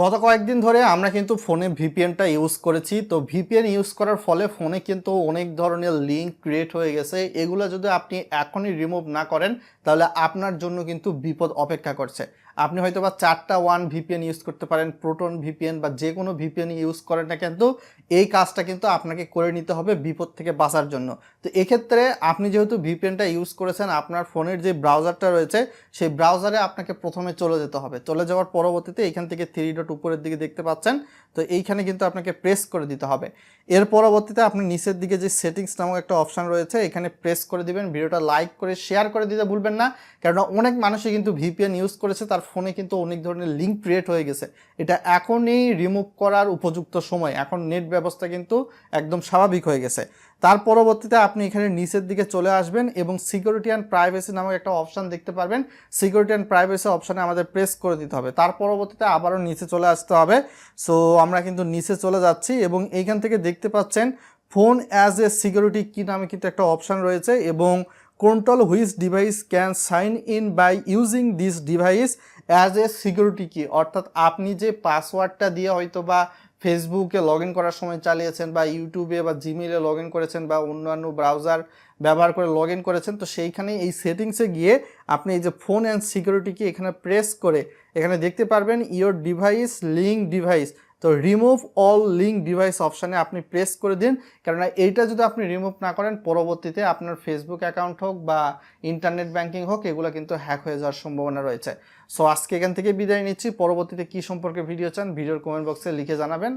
গত কয়েকদিন ধরে আমরা কিন্তু ফোনে ভিপিএনটা ইউজ করেছি। তো ভিপিএন ইউজ করার ফলে ফোনে কিন্তু অনেক ধরনের লিঙ্ক ক্রিয়েট হয়ে গেছে। এগুলো যদি আপনি এখনই রিমুভ না করেন, তাহলে আপনার জন্য কিন্তু বিপদ অপেক্ষা করছে। আপনি হয়তো বা চারটা ওয়ান ভিপিএন ইউজ করতে পারেন, প্রোটন ভিপিএন বা যে কোনো ভিপিএন ইউজ করেন না কিন্তু এই কাজটা কিন্তু আপনাকে করে নিতে হবে বিপদ থেকে বাঁচার জন্য। তো এক্ষেত্রে আপনি যেহেতু ভিপিএনটা ইউজ করেছেন, আপনার ফোনের যে ব্রাউজারটা রয়েছে, সেই ব্রাউজারে আপনাকে প্রথমে চলে যেতে হবে। চলে যাওয়ার পরবর্তীতে এখান থেকে থ্রি উপরের দিকে দেখতে পাচ্ছেন, তো এইখানে কিন্তু আপনাকে প্রেস করে দিতে হবে। এর পরবর্তীতে আপনি নিচের দিকে যে সেটিংস নামক একটা অপশান রয়েছে, এখানে প্রেস করে দিবেন, ভিডিওটা লাইক করে শেয়ার করে দিতে ভুলবেন না কারণ অনেক মানুষই কিন্তু ভিপিএন ইউজ করেছে, তার ফোনে কিন্তু অনেক ধরনের লিঙ্ক ক্রিয়েট হয়ে গেছে। এটা এখনই রিমুভ করার উপযুক্ত সময়, এখন নেট ব্যবস্থা কিন্তু একদম স্বাভাবিক হয়ে গেছে। তার পরবর্তীতে আপনি এখানে নিচের দিকে চলে আসবেন এবং সিকিউরিটি অ্যান্ড প্রাইভেসি নামক একটা অপশান দেখতে পারবেন। সিকিউরিটি অ্যান্ড প্রাইভেসি অপশানে আমাদের প্রেস করে দিতে হবে। তার পরবর্তীতে আবারও নিচে চলে আসতে হবে। সো আমরা কিন্তু নিচে চলে যাচ্ছি এবং এইখান থেকে দেখতে পাচ্ছেন ফোন অ্যাজ এ সিকিউরিটি কি নামে কিন্তু একটা অপশান রয়েছে এবং control which device can sign in by using this device as a security key অর্থাৎ আপনি যে পাসওয়ার্ডটা দিয়ে হয়তো বা ফেসবুকে লগ ইন করার সময় চালিয়েছেন বা ইউটিউবে বা জিমেলে লগ ইন করেছেন বা অন্যান্য ব্রাউজার ব্যবহার করে লগ ইন করেছেন, তো সেইখানে এই সেটিংসে গিয়ে আপনি এই যে ফোন অ্যান্ড সিকিউরিটিকে এখানে প্রেস করে এখানে দেখতে পারবেন ইয়োর ডিভাইস, লিঙ্ক ডিভাইস। তো রিমুভ অল লিঙ্ক ডিভাইস অপশানে আপনি প্রেস করে দিন। কেননা এইটা যদি আপনি রিমুভ না করেন, পরবর্তীতে আপনার ফেসবুক অ্যাকাউন্ট হোক বা ইন্টারনেট ব্যাঙ্কিং হোক, এগুলো কিন্তু হ্যাক হয়ে যাওয়ার সম্ভাবনা রয়েছে। সো আজকে এখান থেকে বিদায় নিচ্ছি। পরবর্তীতে কি সম্পর্কে ভিডিও চান ভিডিওর কমেন্ট বক্সে লিখে জানাবেন।